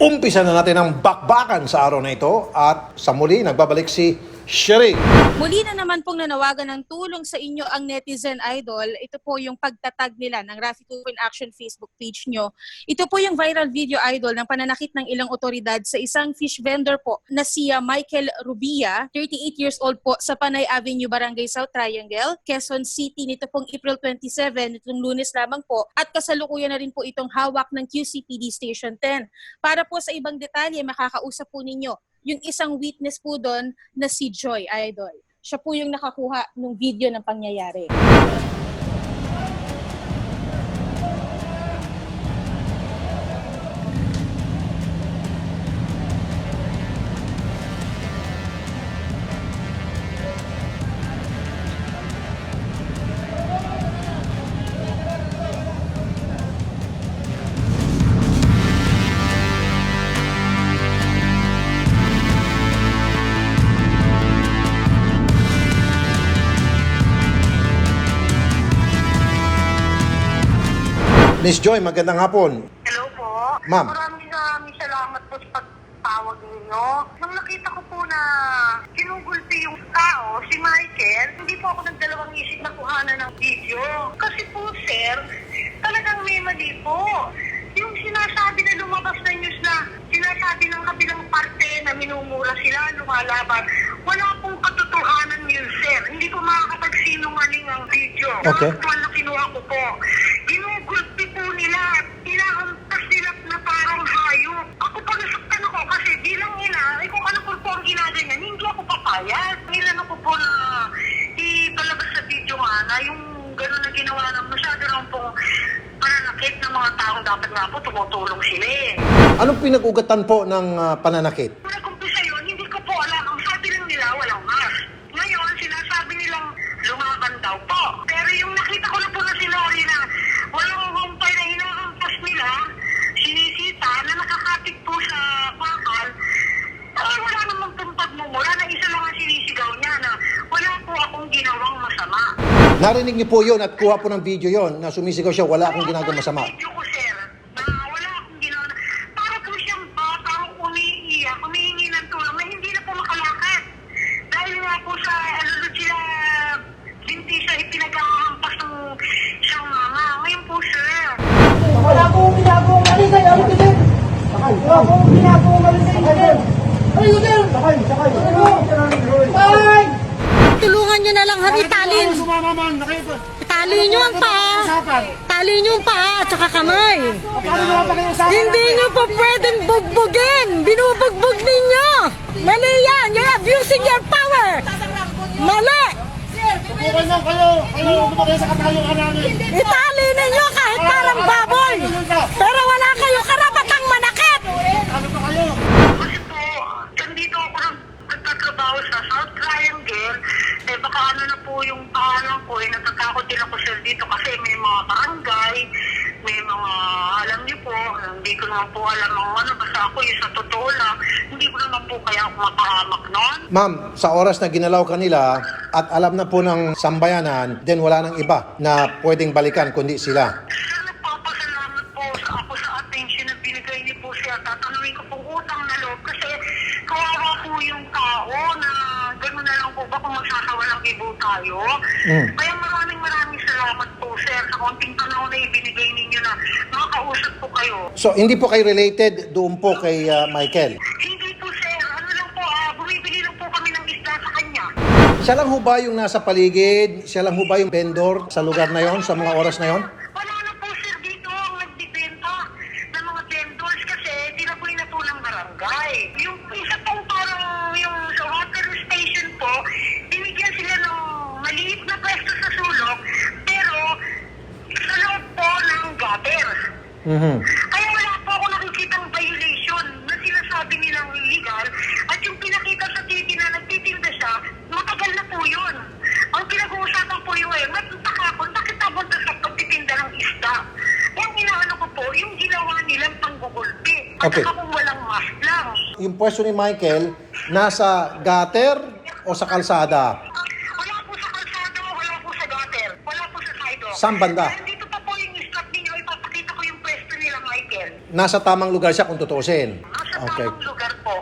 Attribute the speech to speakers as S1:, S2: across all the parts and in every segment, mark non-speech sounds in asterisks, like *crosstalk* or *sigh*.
S1: Umpisa na natin ang bakbakan sa araw na ito at sa muli nagbabalik si Sherry.
S2: Muli na naman pong nanawagan ng tulong sa inyo ang netizen idol. Ito po yung pagtatag nila ng Rafi Tulfo in Action Facebook page nyo. Ito po yung viral video idol ng pananakit ng ilang otoridad sa isang fish vendor po na si uh, Michael Rubia, 38 years old po sa Panay Avenue, Barangay South Triangle, Quezon City nito pong April 27, itong lunes lamang po. At kasalukuyan na rin po itong hawak ng QCPD Station 10. Para po sa ibang detalye, makakausap po ninyo yung isang witness po doon na si Joy Idol. Siya po yung nakakuha ng video ng pangyayari.
S1: Miss Joy, magandang hapon.
S3: Hello po.
S1: Ma'am.
S3: Maraming maraming salamat po sa pagtawag ninyo. Nung nakita ko po na kinugulpi yung tao, si Michael, hindi po ako nagdalawang isip na kuhanan ng video. Kasi po, sir, talagang may mali po. Yung sinasabi na lumabas na news na sinasabi ng kabilang parte na minumura sila, lumalaban, wala pong katotohanan yun, sir. Hindi po makakapagsinungaling ang video.
S1: Okay.
S3: Ang actual na kinuha ko po. Ginugulpi po nila. Pinahampas nila na parang hayop. Ako pa nasaktan ako kasi bilang ina, eh kung ano po po ang ginaganyan, hindi ako papayag. Nilan ako po na ipalabas sa video nga na yung gano'n na ginawa ng masyado lang pong pananakit ng mga taong dapat nga po tumutulong sila eh.
S1: Anong pinag-ugatan po ng ah, pananakit?
S3: Nag-umpisa yun, hindi ko po alam. Ang sabi lang nila, walang mask. Ngayon, sinasabi nilang lumaban daw po. Pero yung nakita ko na po na sinori na walang humpay na hinahampas nila, sinisita na nakakapit po sa bakal, ay wala namang pong pagmumura na isa lang ang sinisigaw niya na wala po akong ginawang masama.
S1: Narinig niyo po yon at kuha po ng video yon na sumisigaw siya, wala akong ginagawa masama.
S3: Video ko, sir, na wala akong ginawa. Para po siyang batang umiiyak, humihingi ng tulong na hindi na po makalakad. Dahil nga po sa ano sila, binti siya ipinag-aampas ng siyang mama. Ngayon po, sir.
S4: Wala akong ginagawang mali sa'yo. Ano ka din? Wala akong ginagawang mali sa'yo. Ano yun, sir? Sakay, sakay. Sakay!
S5: Tulungan nyo na lang han italin.
S4: Sumama man, nakita.
S5: Tali nyo ang paa. Tali nyo ang paa at saka kamay.
S4: Kayo?
S5: Hindi nyo pa pwedeng bugbugin. Binubugbog ninyo. Mali yan. You're abusing your power. Mali.
S4: Okay lang kayo. Kayo lumagay sa katayuan namin.
S5: Itali ninyo kahit parang baboy. Pero wala kayong karapatang manakit.
S4: Ano pa kayo?
S3: Kasi po, nandito ako nag nagtatrabaho sa South Triangle, eh baka ano na po yung pangalan ko, eh natatakot din ako sir dito kasi may mga barangay, may mga, alam niyo po, hindi ko naman po alam ang ano, basta ako yung sa totoo lang, hindi ko naman po kaya ako mapahamak noon.
S1: Ma'am, sa oras na ginalaw kanila at alam na po ng sambayanan, then wala nang iba na pwedeng balikan kundi sila.
S3: Magsasawalang ibo tayo.
S1: Mm.
S3: Kaya maraming maraming salamat po sir sa konting panahon na ibinigay ninyo na makakausap po kayo.
S1: So, hindi po kayo related doon po kay ah, Michael.
S3: Hindi po sir, ano lang po, ah, bumibili lang po kami ng isda sa kanya.
S1: Siya lang ho ba yung nasa paligid? Siya lang ho ba yung vendor sa lugar na yon, sa mga oras na yon?
S3: Wala na po sir dito ang nagbibenta ng mga vendors kasi tinaboy na po ng barangay. Yung isa pong parang yung sa water station po, binigyan sila ng maliit na pwesto sa sulok pero sa loob po ng gutter.
S1: Mhm.
S3: Kaya wala po ako nakikitang violation na sinasabi nilang illegal at yung pinakita sa TV na nagtitinda siya, matagal na po yun. Ang pinag-uusapan po yung eh, matutaka ako, bakit na sa pagtitinda ng isda? Yung inaano ko po, yung ginawa nilang panggugulpi. At
S1: Okay.
S3: kung walang mask lang.
S1: Yung pwesto ni Michael, nasa gutter o sa kalsada?
S3: Wala po sa kalsada, wala po sa gutter, wala po sa sidewalk.
S1: Saan banda?
S3: Nandito
S1: nasa tamang lugar siya kung tutuusin.
S3: Nasa
S1: Okay.
S3: tamang lugar po.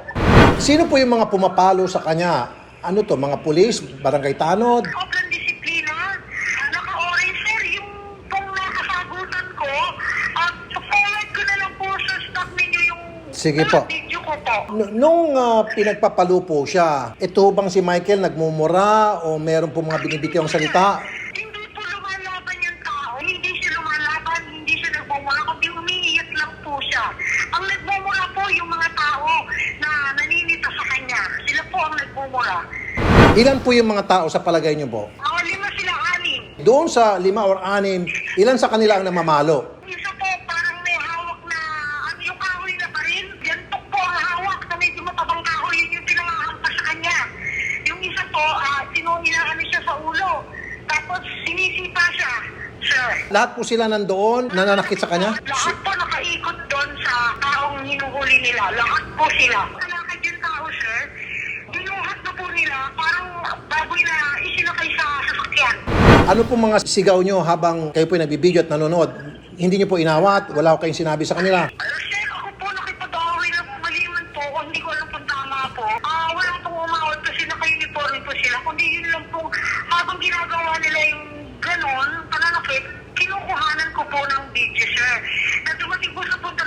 S1: Sino po yung mga pumapalo sa kanya? Ano to, mga pulis, barangay tanod?
S3: Sobrang disiplina. Naka-orange sir, yung pong nakasagutan ko, at forward ko na lang po sa stock ninyo yung
S1: Sige po.
S3: video ko po.
S1: N- Nung ah, pinagpapalo po siya, ito bang si Michael nagmumura o meron po mga binibitiwang salita?
S3: Hindi po lumalaban yung tao. Hindi siya lumalaban, hindi siya nagmumura, kundi umiiyak lang po siya. Ang nagmumura po yung mga tao na naninita sa kanya. Sila nagmumura.
S1: Ilan po yung mga tao sa palagay niyo po?
S3: Mga lima sila anim.
S1: Doon sa lima or anim, ilan sa kanila ang namamalo?
S3: Isa po parang may hawak na, ano yung kahoy na baril? Gantok po ang hawak na medyo matabang kahoy. Yun yung pinangahampas sa kanya. Yung isa po, uh, sinuhilaan siya sa ulo. Tapos sinisipa siya. Sir.
S1: Lahat po sila nandoon, nananakit sa kanya?
S3: Lahat po nakaikot doon sa taong hinuhuli nila. Lahat po sila. Kalakad yung tao, sir. Binuhat na po nila parang baboy na isinakay sa sasakyan.
S1: Ano po mga sigaw nyo habang kayo po nagbibideo at nanonood? Hindi nyo po inawat? Wala ko kayong sinabi sa kanila?
S3: Sir, ako po nakipag-away na maliman po ako. Hindi ko alam kung tama po. Ah, wala pong umawat kasi naka-uniform po sila. Kundi yun lang po, habang ginagawa nila yung ganon, pananakit, kinukuhanan ko po ng video, sir. Na po sa punta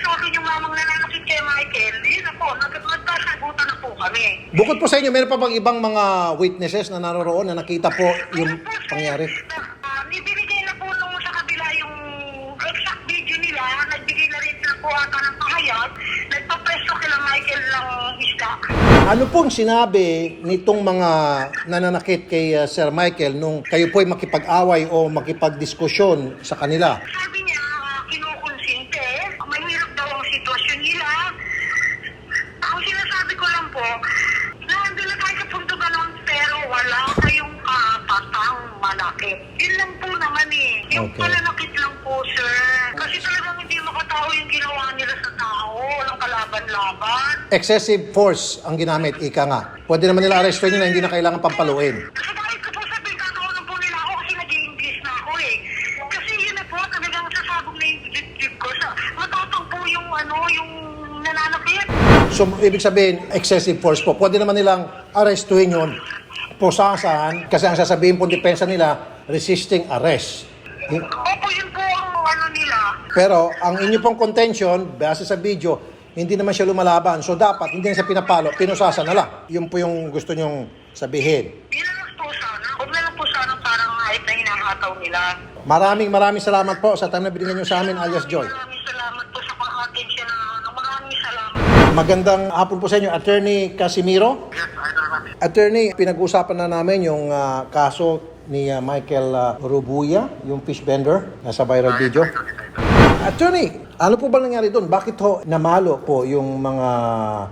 S3: sa akin yung mamang nananakit kay Michael, yun na po, po kami.
S1: Bukod po sa inyo, meron pa bang ibang mga witnesses na naroroon na nakita po yung pangyari?
S3: Uh, nibinigay na po nung sa kabila yung exact video nila. Nagbigay na rin na po ata ng pahayag. Nagpapresto kila Michael ng isda.
S1: Ano pong sinabi nitong mga nananakit kay uh, Sir Michael nung kayo po ay makipag-away o makipag-diskusyon sa kanila?
S3: Sabi niya, uh, kinukonsinte. Mahirap daw ang sitwasyon nila. Ang sinasabi ko lang po, nandun na tayo sa punto ganon, pero wala kayong kapatang malaki. Yun lang po naman eh. Yung
S1: Okay.
S3: pananakit lang po, sir. Kasi talagang hindi makatao yung ginawa nila sa tao. Walang kalaban-laban.
S1: Excessive force ang ginamit, ika nga. Pwede naman nila arrestin yun na hindi na kailangan pampaluin.
S3: Kasi bakit ko po sabihin, kakawalan po nila ako kasi nag-i-English na ako eh. Kasi yun na po, talagang sasabog na yung dibdib ko. Sa, matapang po yung ano, yung nananakit.
S1: So, ibig sabihin, excessive force po. Pwede naman nilang arrestuhin yun, pusasan, kasi ang sasabihin po depensa nila, resisting arrest.
S3: Opo, yun po ang ano nila.
S1: Pero ang inyo pong contention, base sa video, hindi naman siya lumalaban. So dapat, hindi na siya pinapalo, pinusasan na lang. Yun po yung gusto nyong sabihin.
S3: Yun na lang po sana. Huwag na lang po sana parang kahit na hinahataw nila.
S1: Maraming maraming salamat po sa time na binigyan nyo sa amin, alias Joy.
S3: Maraming salamat po sa pang-attention na ano. Maraming salamat.
S1: Magandang hapon po sa inyo, Attorney Casimiro.
S3: Yes.
S1: Attorney, pinag-usapan na namin yung ah, kaso ni ah, Michael ah, Rubuya, yung fish vendor, nasa viral video. Attorney, ano po ba nangyari doon? Bakit ho namalo po yung mga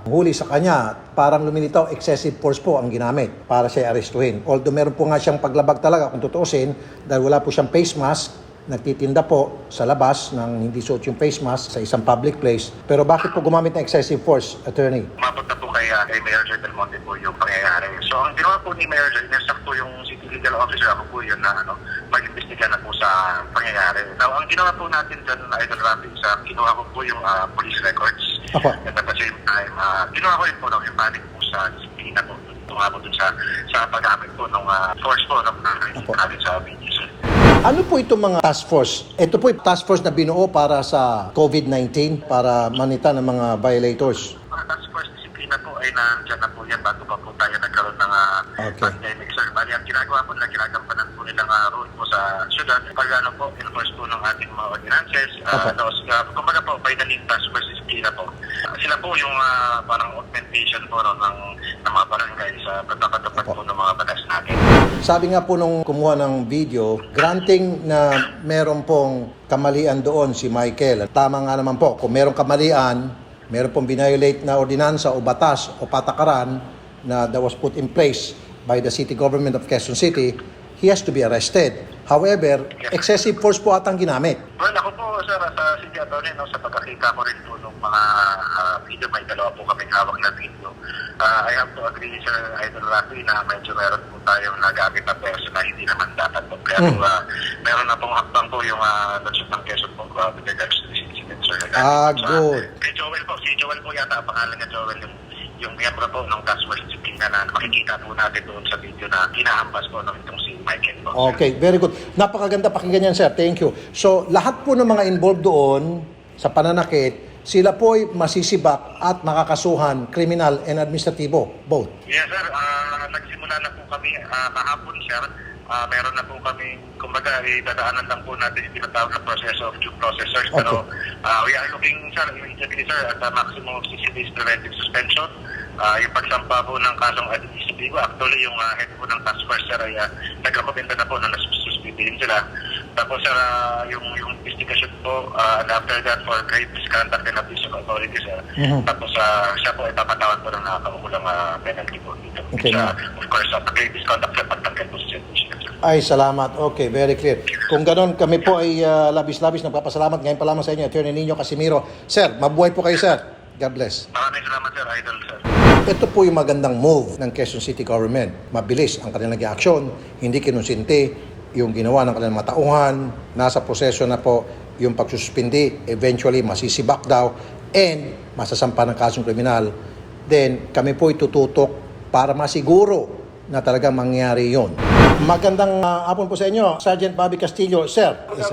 S1: huli sa kanya? Parang lumilitaw, excessive force po ang ginamit para siya arestuhin. Although meron po nga siyang paglabag talaga kung tutuusin dahil wala po siyang face mask, nagtitinda po sa labas ng hindi suot yung face mask sa isang public place. Pero bakit po gumamit ng excessive force, attorney?
S6: na po kay, uh, kay Mayor Joy Del Monte po yung pangyayari. So, ang ginawa po ni Mayor Joy, inastak po yung City Legal Officer, ako po yun na ano, mag-imbestiga na po sa pangyayari. Now, ang ginawa po natin dyan, Idol Rafi, sa kinuha ko po yung uh, police records.
S1: Apo.
S6: And at the same time, uh, ginawa ko rin po ng yung panic po sa disiplina po, tungabo dun sa, sa paggamit po ng uh, force po ng uh, sa sir.
S1: Ano po itong mga task force? Ito po yung task force na binuo para sa COVID-19 para manita ng mga violators.
S6: Mga task force po ay nandyan na po yan bago pa po tayo nagkaroon ng uh,
S1: Okay.
S6: pandemic, sir. Bali, ang ginagawa po nila, ginagampanan po nilang uh, rule po sa syudad. Pag ano po, enforce po ng ating mga ordinances.
S1: Okay.
S6: Uh, laws, uh, kumbaga po, by the name task force disiplina po. Uh, sila po yung uh, parang augmentation po no, ng, ng mga barangay sa pagkakatupad
S1: Opo.
S6: po ng mga batas natin.
S1: Sabi nga po nung kumuha ng video, granting na meron pong kamalian doon si Michael. Tama nga naman po, kung merong kamalian, meron pong binayolate na ordinansa o batas o patakaran na that was put in place by the city government of Quezon City, he has to be arrested. However, excessive force po atang ginamit.
S6: Well, ako po, sir, sa City Attorney, no, sa pagkakita ko rin po ng mga ah, video, may dalawa po kaming hawak na video. Ah, I have to agree, sir, Idol Rafi, na medyo meron po tayong nagamit na person na hindi naman dapat po. Kaya
S1: Hmm.
S6: po, ah, meron na pong hakbang po yung uh, Lodge ng Quezon po uh, with regards to this incident, sir.
S1: Ah, good.
S6: Kay Joel po, si Joel po yata, ang pangalan niya Joel, yung, yung miyembro po ng task force discipline na makikita po natin doon sa video na kinahambas po ng itong si Michael po.
S1: Okay, very good. Napakaganda pakinggan yan, sir. Thank you. So, lahat po ng mga involved doon sa pananakit, sila po ay masisibak at makakasuhan, criminal and administratibo, both.
S6: Yes sir, Ah, nagsimula na po kami ah, kahapon sir. Ah, meron na po kami, kumbaga, idadaanan lang po natin yung tinatawag na proseso of due process sir. Pero ah, we are looking sir, immediately sir, at the maximum of 60 days preventive suspension. Ah, yung pagsampa po ng kasong administratibo, actually yung ah, head po ng task force sir ay uh, nag-recommenda na po na nasususpindihin sila. Tapos sir, ah, yung, yung investigation po, and after that for grave misconduct and abuse of authority sir.
S1: Mhm.
S6: Tapos ah, siya po ay papatawan po ng nakakaukulang ah, penalty po dito.
S1: Okay,
S6: Sa,
S1: ma'am.
S6: of course, sa grave misconduct sir, pagtanggal po sa sir.
S1: Ay, salamat. Okay, very clear. Kung ganon, kami po ay ah, labis-labis nagpapasalamat ngayon pa lamang sa inyo, Attorney Nino Casimiro. Sir, mabuhay po kayo, sir. God bless.
S6: Maraming salamat sir, idol sir.
S1: Ito po yung magandang move ng Quezon City Government. Mabilis ang kanilang aksyon, hindi kinusinti yung ginawa ng kanilang mga tauhan, nasa proseso na po yung pagsuspindi, eventually masisibak daw, and masasampa ng kasong kriminal. Then kami po itututok para masiguro na talagang mangyari yon. Magandang uh, hapon po sa inyo, Sergeant Bobby Castillo. Sir, isa-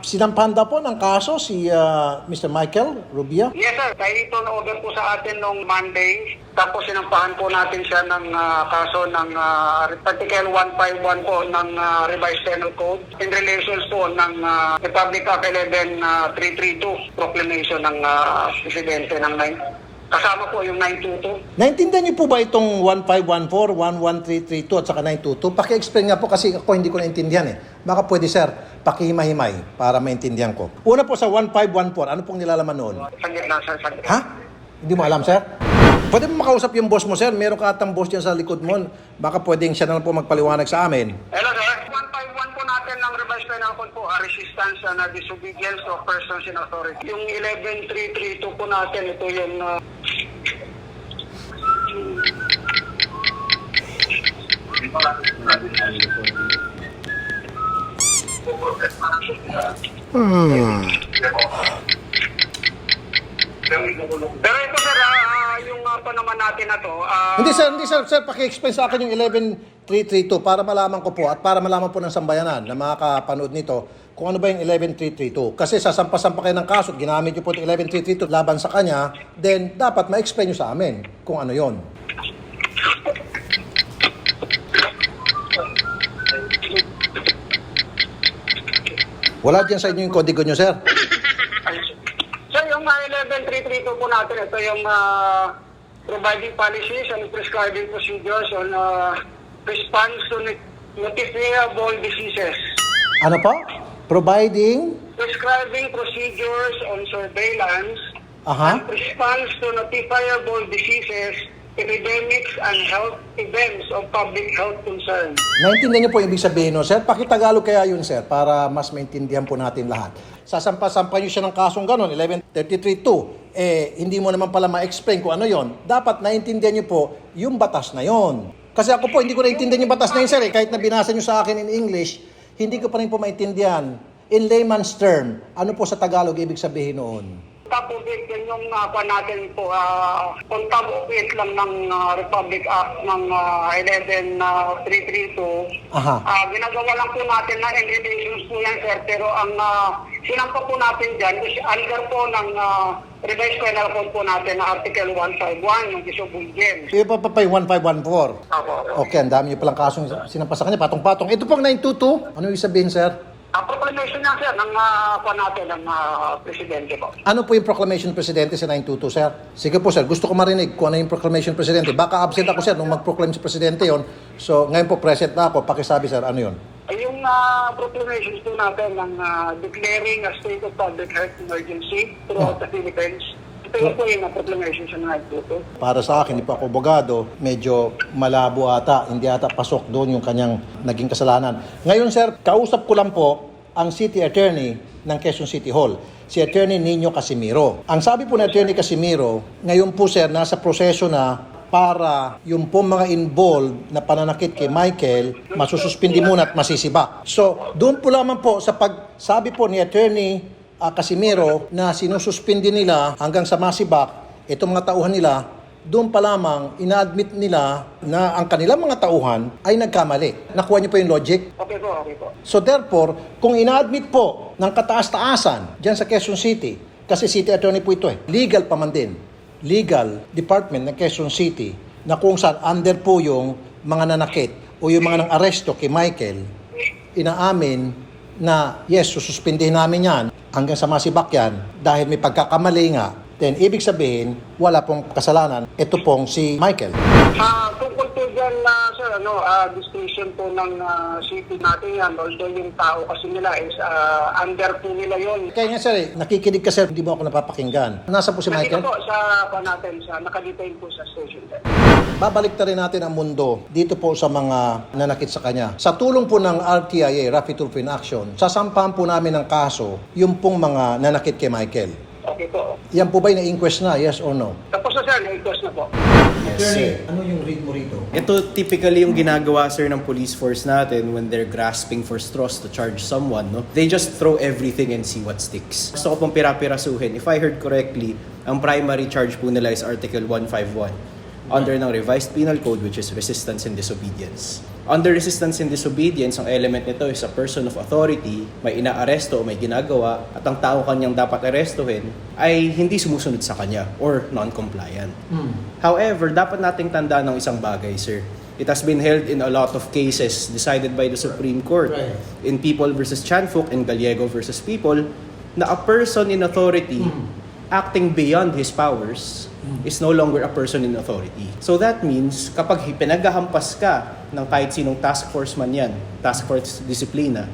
S1: sinampahan daw po ng kaso si ah, Mr. Michael Rubia.
S7: Yes sir, dahil ito na-order po sa atin nung Monday. Tapos sinampahan po natin siya ng ah, kaso ng uh, Article 151 po ng ah, Revised Penal Code in relations po ng ah, Republic Act 11332 proclamation ng ah, Presidente ng 9. Kasama po yung 922.
S1: Naintindihan niyo po ba itong 1514, 11332 at saka 922? Paki-explain nga po kasi ako hindi ko naintindihan eh. Baka pwede sir, pakihimay-himay para maintindihan ko. Una po sa 1514, ano pong nilalaman noon?
S7: Saglit lang sir, saglit.
S1: Ha? Hindi mo alam sir? Pwede mo makausap yung boss mo sir? Meron ka atang boss dyan sa likod mo. Baka pwedeng siya na lang po magpaliwanag sa amin.
S7: Hello sir, 151 po natin ng Revised A resistance and a disobedience of persons in authority. Yung 11332 po natin, ito yung ah, Pero ito sir, ah, yung uh, pa naman natin na to, ah,
S1: Hindi sir, hindi sir, sir, paki-explain sa akin yung 11332 para malaman ko po at para malaman po ng sambayanan na makakapanood nito kung ano ba yung 11332. Kasi sasampa-sampa kayo ng kaso ginamit niyo po yung 11332 laban sa kanya, then dapat ma-explain niyo sa amin kung ano yon. Wala dyan sa inyo yung kodigo niyo, sir.
S7: Uh, 11332 po natin, ito yung ah, providing policies and prescribing procedures on ah, response to not- notifiable diseases.
S1: Ano po? Providing
S7: Prescribing procedures on surveillance
S1: Aha.
S7: and response to notifiable diseases, epidemics, and health events of public health concern.
S1: Naintindihan niyo po yung ibig sabihin no, sir? Pakitagalog kaya yun, sir, para mas maintindihan po natin lahat. Sasampa-sampa niyo siya ng kasong ganon, 11332. Eh, hindi mo naman pala ma-explain kung ano yon. Dapat naintindihan niyo po yung batas na yon. Kasi ako po, hindi ko naintindihan yung batas na yun, sir. Eh. Kahit na binasa niyo sa akin in English, hindi ko pa rin po maintindihan. In layman's term, ano po sa Tagalog ibig sabihin noon?
S7: Tapos yun yung uh, natin po, uh, of it lang ng ah, Republic Act ng uh, 11332.
S1: Aha.
S7: Ah, ginagawa lang po natin na in relations po yan, sir. Pero ang uh, sinampa po natin dyan is under po ng ah, revised penal code po natin na Article 151, yung disobedience.
S1: Yung 1514.
S7: Ako.
S1: Okay, ang dami niyo palang kasong sinampa sa kanya, patong-patong. Ito pong 922, ano ibig sabihin, sir?
S7: Ang proclamation niya, sir, ng uh, natin ng ah, presidente po.
S1: Ano po yung proclamation presidente sa 922, sir? Sige po, sir. Gusto ko marinig kung ano yung proclamation presidente. Baka absent ako, sir, nung mag-proclaim si presidente yon. So, ngayon po, present na ako. Pakisabi, sir, ano yon?
S7: Yung uh, proclamations po natin ng ah, declaring a state of public health emergency throughout the Philippines. Yung po yung uh, proclamation sa mga ito.
S1: Para sa akin, hindi pa ako abogado, medyo malabo ata, hindi ata pasok doon yung kanyang naging kasalanan. Ngayon, sir, kausap ko lang po ang city attorney ng Quezon City Hall, si Attorney Nino Casimiro. Ang sabi po ni Attorney Casimiro, ngayon po, sir, nasa proseso na para yung po mga involved na pananakit kay Michael, masususpindi muna at masisiba. So, doon po lamang po sa pagsabi po ni Attorney ah, Casimiro na sinususpindi nila hanggang sa masibak itong mga tauhan nila, doon pa lamang ina-admit nila na ang kanilang mga tauhan ay nagkamali. Nakuha niyo po yung logic?
S7: Okay po, okay po.
S1: So therefore, kung ina-admit po ng kataas-taasan dyan sa Quezon City, kasi city attorney po ito eh, legal pa man din, legal department ng Quezon City, na kung saan under po yung mga nanakit o yung mga nang aresto kay Michael, inaamin na yes, sususpindihin namin yan hanggang sa masibak yan dahil may pagkakamali nga, then ibig sabihin, wala pong kasalanan. Ito pong si Michael.
S7: Ah, tungkol po dyan na sir, ano, ah, distinction po ng ah, city natin yan, although yung tao kasi nila is ah, under po nila yun.
S1: Kaya nga sir, eh, nakikinig ka sir, hindi mo ako napapakinggan. Nasa po si Michael?
S7: po sa pa natin, sa nakadetain po sa station din.
S1: Babalik rin natin ang mundo dito po sa mga nanakit sa kanya. Sa tulong po ng RTIA, Rapid Tulfo in Action, sasampahan po namin ng kaso yung pong mga nanakit kay Michael.
S7: Okay po.
S1: Yan po ba'y na-inquest na? Yes or no?
S7: Tapos na sir, na-request na po.
S8: Yes, sir.
S1: ano yung read mo rito?
S8: Ito typically yung ginagawa sir ng police force natin when they're grasping for straws to charge someone, no? They just throw everything and see what sticks. Gusto ko pong pira-pirasuhin. If I heard correctly, ang primary charge po nila is Article 151 under ng revised penal code which is resistance and disobedience. Under resistance and disobedience, ang element nito is a person of authority, may inaaresto o may ginagawa at ang tao kanyang dapat arestuhin ay hindi sumusunod sa kanya or non-compliant. However, dapat nating tandaan ng isang bagay, sir. It has been held in a lot of cases decided by the Supreme Court
S1: Right.
S8: in People versus Chanfuk and Gallego versus People na a person in authority acting beyond his powers is no longer a person in authority. So that means kapag pinagahampas ka ng kahit sinong task force man yan, task force disiplina,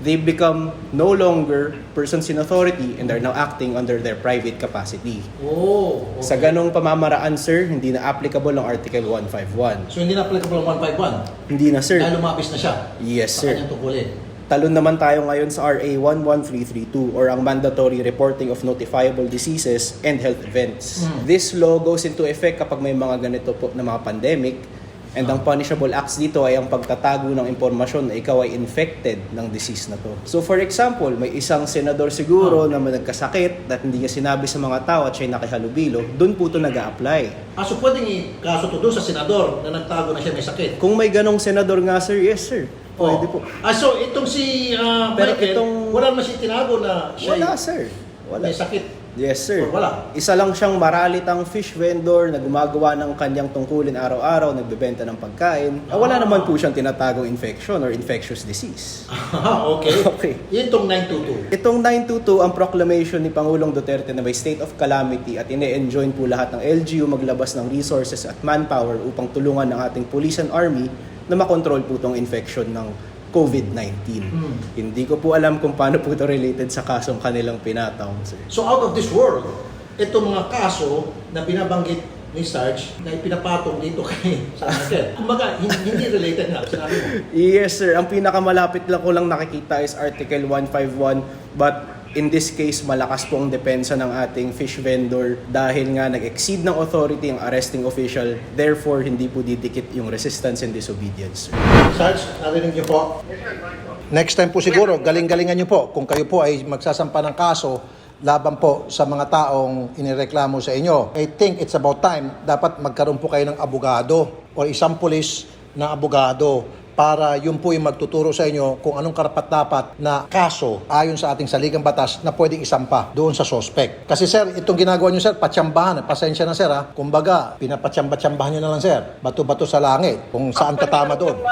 S8: they become no longer persons in authority and are now acting under their private capacity.
S1: Oh,
S8: Sa ganong pamamaraan, sir, hindi na applicable ang Article 151.
S1: So hindi na applicable ang 151
S8: Hindi na, sir.
S1: dahil lumapis na siya
S8: Yes,
S1: sa
S8: sir.
S1: kanyang tungkulin.
S8: Talon naman tayo ngayon sa RA 11332 or ang Mandatory Reporting of Notifiable Diseases and Health Events. This law goes into effect kapag may mga ganito po na mga pandemic and ang punishable acts dito ay ang pagtatago ng impormasyon na ikaw ay infected ng disease na to. So for example, may isang senador siguro na may nagkasakit at hindi niya sinabi sa mga tao at siya'y nakihalubilo, doon po ito nag apply
S1: Ah, so pwedeng ikaso to doon sa senador na nagtago na siya may sakit?
S8: Kung may ganong senador nga sir, yes sir. Pwede po.
S1: Ah, so itong si ah,
S8: Pero
S1: Michael,
S8: itong-
S1: wala naman siya tinago na siya
S8: Wala sir. Wala.
S1: may sakit.
S8: Yes, sir.
S1: Or wala?
S8: Isa lang siyang maralitang fish vendor na gumagawa ng kanyang tungkulin araw-araw, nagbebenta ng pagkain. Ah, wala naman po siyang tinatagong infection or infectious disease. *laughs*
S1: okay. *laughs*
S8: Okay.
S1: Yun tong 922.
S8: Itong 922 ang proclamation ni Pangulong Duterte na may state of calamity at ine-enjoin po lahat ng LGU maglabas ng resources at manpower upang tulungan ng ating police and army na makontrol po itong infection ng COVID-19.
S1: Hmm.
S8: Hindi ko po alam kung paano po ito related sa kasong kanilang pinatawag, sir.
S1: So out of this world, itong mga kaso na binabanggit ni Sarge na ipinapatong dito kay *laughs* sa. *laughs* Kumbaga, hindi, hindi related nga, sinabi mo.
S8: Yes, sir. Ang pinakamalapit lang ko lang nakikita is Article 151. But in this case, malakas po ang depensa ng ating fish vendor dahil nga nag-exceed ng authority ang arresting official. Therefore, hindi po didikit yung resistance and disobedience. sir.
S1: Sarge, narinig niyo po? Next time po siguro, galing-galingan niyo po kung kayo po ay magsasampa ng kaso laban po sa mga taong inireklamo sa inyo. I think it's about time, dapat magkaroon po kayo ng abogado o isang pulis na abogado para yun po yung magtuturo sa inyo kung anong karapat-dapat na kaso ayon sa ating saligang batas na pwedeng isampa doon sa suspect. Kasi sir, itong ginagawa nyo sir, patsambahan. Pasensya na sir ha. Kumbaga, pinapatsamba-tsambahan nyo na lang sir. Bato-bato sa langit kung saan tatama doon.
S7: Yung,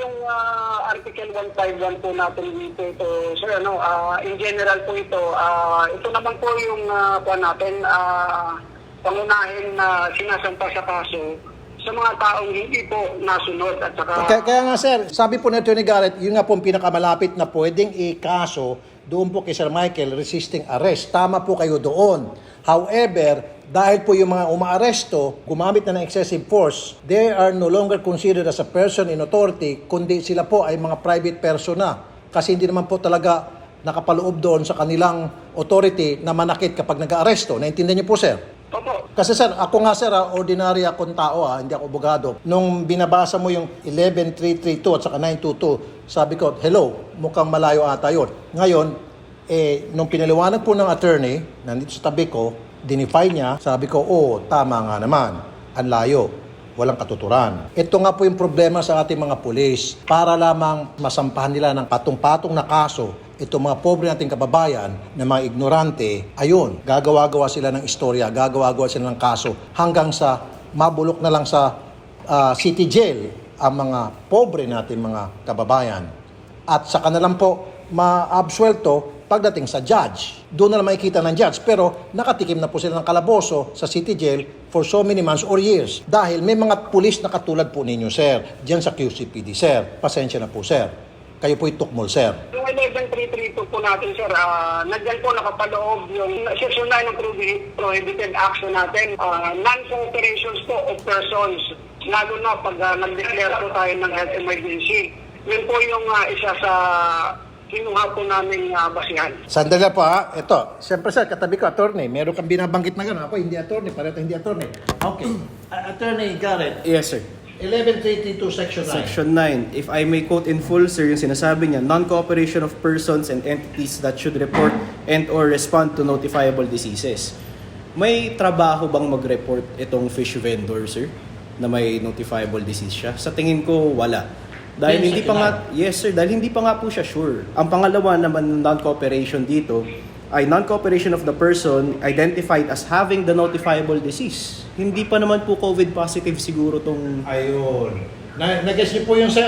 S7: yung ah, Article 151 po natin dito, ito, sir, ano, ah, in general po ito, ah, ito naman po yung uh, natin, ah, pangunahin na sinasampa sa kaso sa mga taong hindi po nasunod at saka...
S1: Kaya, kaya nga sir, sabi po ni Atty. Garrett, yun nga po ang pinakamalapit na pwedeng ikaso doon po kay Sir Michael resisting arrest. Tama po kayo doon. However, dahil po yung mga umaaresto, gumamit na ng excessive force, they are no longer considered as a person in authority, kundi sila po ay mga private person na. Kasi hindi naman po talaga nakapaloob doon sa kanilang authority na manakit kapag nag-aaresto. Naintindihan niyo po, sir?
S7: Opo,
S1: Kasi sir, ako nga sir, ah, ordinary akong tao, ah, hindi ako abogado. Nung binabasa mo yung 11332 at saka 922, sabi ko, hello, mukhang malayo ata yun. Ngayon, Eh, nung pinaliwanag po ng attorney, nandito sa tabi ko, dinify niya, sabi ko, oh, tama nga naman. Ang layo. Walang katuturan. Ito nga po yung problema sa ating mga pulis. Para lamang masampahan nila ng patong-patong na kaso, itong mga pobre nating kababayan na mga ignorante, ayun, gagawa-gawa sila ng istorya, gagawa-gawa sila ng kaso hanggang sa mabulok na lang sa ah, city jail ang mga pobre natin mga kababayan. At saka na lang po ma-absuelto pagdating sa judge. Doon na lang makikita ng judge. Pero nakatikim na po sila ng kalaboso sa city jail for so many months or years. Dahil may mga pulis na katulad po ninyo, sir. Diyan sa QCPD, sir. Pasensya na po, sir. Kayo po'y tukmol, sir.
S7: Yung 11332 po natin, sir, ah nandyan po nakapaloob yung section 9 ng prohibi- prohibited action natin. Ah, non-cooperations po of persons, lalo na pag ah, nag-declare po tayo ng health emergency. Yun po yung ah, isa sa kinuha po namin ah, basihan.
S1: Sandali po ha. Ito, siyempre sir, katabi ko, attorney. Meron kang binabanggit na gano'n. Ako hindi attorney, pareho hindi attorney. Okay. *clears throat* Attorney Garrett,
S8: Yes, sir.
S1: 1132 section 9.
S8: Section 9, if I may quote in full, sir, yung sinasabi niya, non-cooperation of persons and entities that should report and or respond to notifiable diseases. May trabaho bang mag-report itong fish vendor, sir, na may notifiable disease siya? Sa tingin ko, wala. Dahil
S1: Yes,
S8: hindi pa nga, yes sir, dahil hindi pa nga po siya sure. Ang pangalawa naman ng non-cooperation dito ay non-cooperation of the person identified as having the notifiable disease. Hindi pa naman po COVID positive siguro tong
S1: Ayun. Na, nag-guess niyo po yun, sir.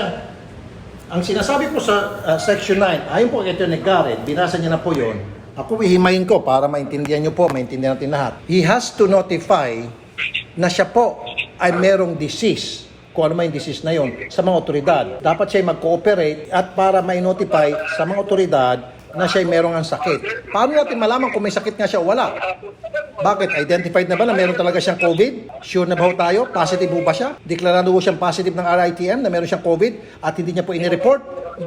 S1: Ang sinasabi po sa uh, section 9, ayon po kay Attorney Garrett, binasa niya na po yun. Ako hihimayin ko para maintindihan niyo po, maintindihan natin lahat. He has to notify na siya po ay merong disease kung ano yung disease na yon sa mga otoridad. Dapat siya mag-cooperate at para may notify sa mga otoridad na siya ay merong ang sakit. Paano natin malaman kung may sakit nga siya o wala? Bakit? Identified na ba na meron talaga siyang COVID? Sure na ba tayo? Positive ho ba siya? Deklarado ho siyang positive ng RITM na meron siyang COVID at hindi niya po inireport?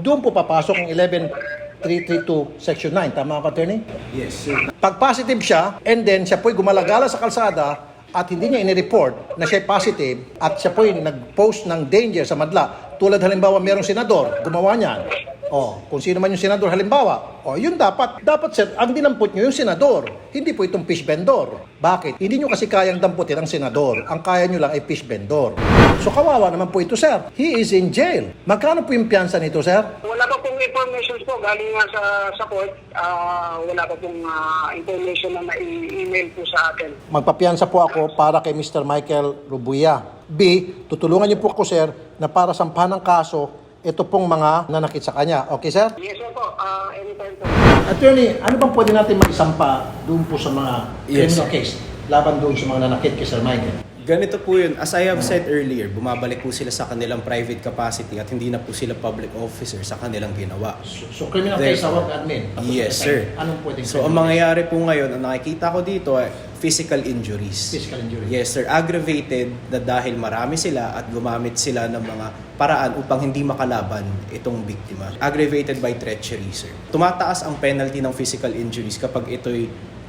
S1: Doon po papasok ang 11332 Section 9. Tama ka, attorney?
S8: Yes, sir.
S1: Pag positive siya, and then siya po'y gumalagala sa kalsada at hindi niya inireport na siya positive at siya po'y nag-post ng danger sa madla, tulad halimbawa merong senador, gumawa niyan. O, kung sino man yung senador halimbawa, o yun dapat, dapat sir, ang dinampot nyo yung senador, hindi po itong fish vendor. Bakit? Hindi nyo kasi kayang damputin ang senador, ang kaya nyo lang ay fish vendor. So kawawa naman po ito sir, he is in jail. Magkano po yung piyansa nito sir?
S7: Wala pa pong information po galing nga sa sa court. Ah, wala pa pong ah, information na na-email po sa atin.
S1: Magpapiyansa po ako para kay Mr. Michael Rubuya. B, tutulungan niyo po ako, sir, na para sampahan ng kaso ito pong mga nanakit sa kanya. Okay, sir?
S7: Yes, sir po. Ah, anytime po.
S1: Attorney, ano bang pwede natin maisampa doon po sa mga
S8: Yes,
S1: criminal
S8: sir.
S1: case laban doon sa mga nanakit kay Sir Michael?
S8: Ganito po yun. As I have said earlier, bumabalik po sila sa kanilang private capacity at hindi na po sila public officer sa kanilang ginawa.
S1: So, so criminal case sa work admin? Tapos
S8: Yes,
S1: sa-
S8: sir.
S1: Anong pwedeng
S8: So, ang mangyayari po ngayon, ang nakikita ko dito ay physical injuries.
S1: Physical injury.
S8: Yes, sir. Aggravated na dahil marami sila at gumamit sila ng mga paraan upang hindi makalaban itong biktima. Aggravated by treachery, sir. Tumataas ang penalty ng physical injuries kapag ito'y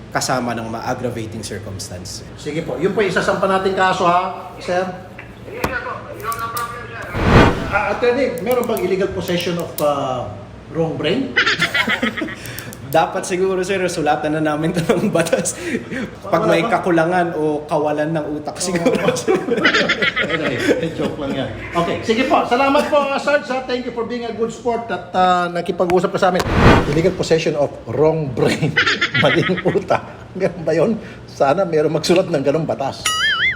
S8: kasama ng ma-aggravating circumstance, sir.
S1: Sige po. Yun po yung isasampa nating kaso, ha, sir?
S7: Sir po. No, no problem, sir.
S1: Uh, attorney, meron bang illegal possession of uh, wrong brain? *laughs*
S8: Dapat siguro sir, sulatan na namin ito ng batas. Pag may kakulangan o kawalan ng utak siguro. *laughs*
S1: anyway, joke lang yan. Okay, sige po. Salamat po, uh, Sarge. ha. Thank you for being a good sport at uh, nakipag-usap ka sa amin. Illegal possession of wrong brain. *laughs* Maling utak. Ganun ba yun? Sana meron magsulat ng ganung batas.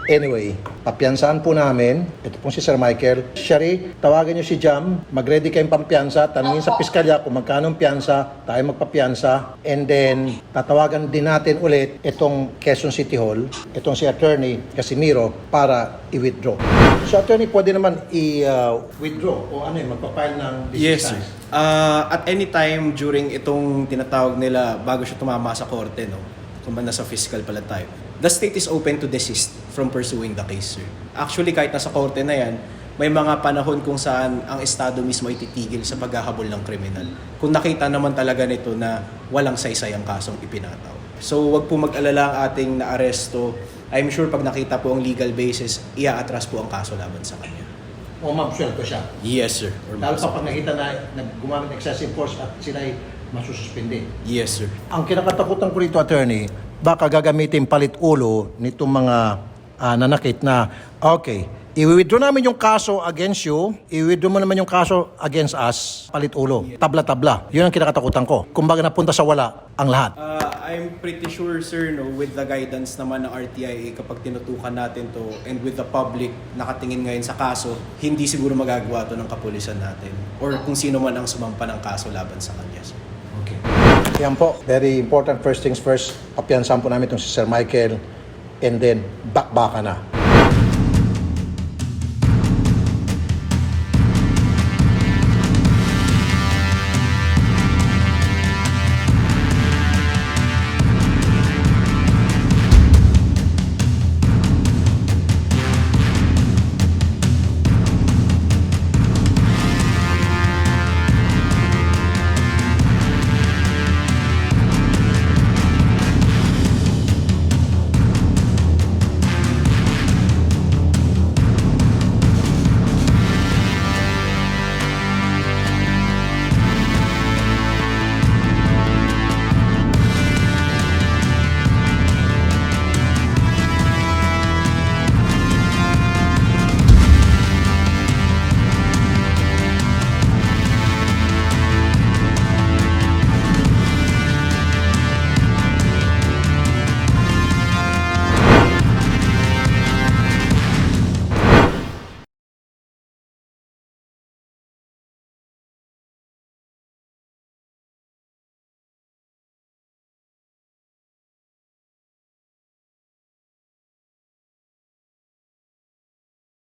S1: Anyway, papiansahan po namin. Ito pong si Sir Michael. Shari, tawagan niyo si Jam. Mag-ready kayong pampiyansa. Tanungin sa piskalya kung magkano ang piyansa. Tayo magpapiyansa. And then, tatawagan din natin ulit itong Quezon City Hall. Itong si Attorney Casimiro para i-withdraw. So, Attorney, pwede naman i-withdraw o ano yun, magpapile ng
S8: Yes, sir.
S1: resistance.
S8: Uh, at any time during itong tinatawag nila bago siya tumama sa korte, no? Kung ba nasa fiscal pala tayo. The state is open to desist from pursuing the case, sir. Actually, kahit nasa korte na yan, may mga panahon kung saan ang Estado mismo ay titigil sa paghahabol ng kriminal. Kung nakita naman talaga nito na walang saysay ang kasong ipinataw. So, wag po mag-alala ang ating naaresto. I'm sure pag nakita po ang legal basis, ia-atras po ang kaso laban sa kanya.
S1: O mabsuelto siya.
S8: Yes, sir. Or
S1: Lalo pa pag nakita na nag- gumamit ng excessive force at sila ay masususpindi.
S8: Yes, sir.
S1: Ang kinakatakutan ko rito, attorney, baka gagamitin palit ulo nitong mga ah, nanakit na, okay, i-withdraw namin yung kaso against you, i-withdraw mo naman yung kaso against us, palit ulo, tabla-tabla. Yun ang kinakatakutan ko. Kumbaga napunta sa wala ang lahat.
S8: Uh, I'm pretty sure, sir, no, with the guidance naman ng RTIA, kapag tinutukan natin to and with the public nakatingin ngayon sa kaso, hindi siguro magagawa to ng kapulisan natin or kung sino man ang sumampa ng kaso laban sa kanya, sir.
S1: Okay. Yan po, very important first things first, papiansahan po namin itong si Sir Michael and then bakbaka na.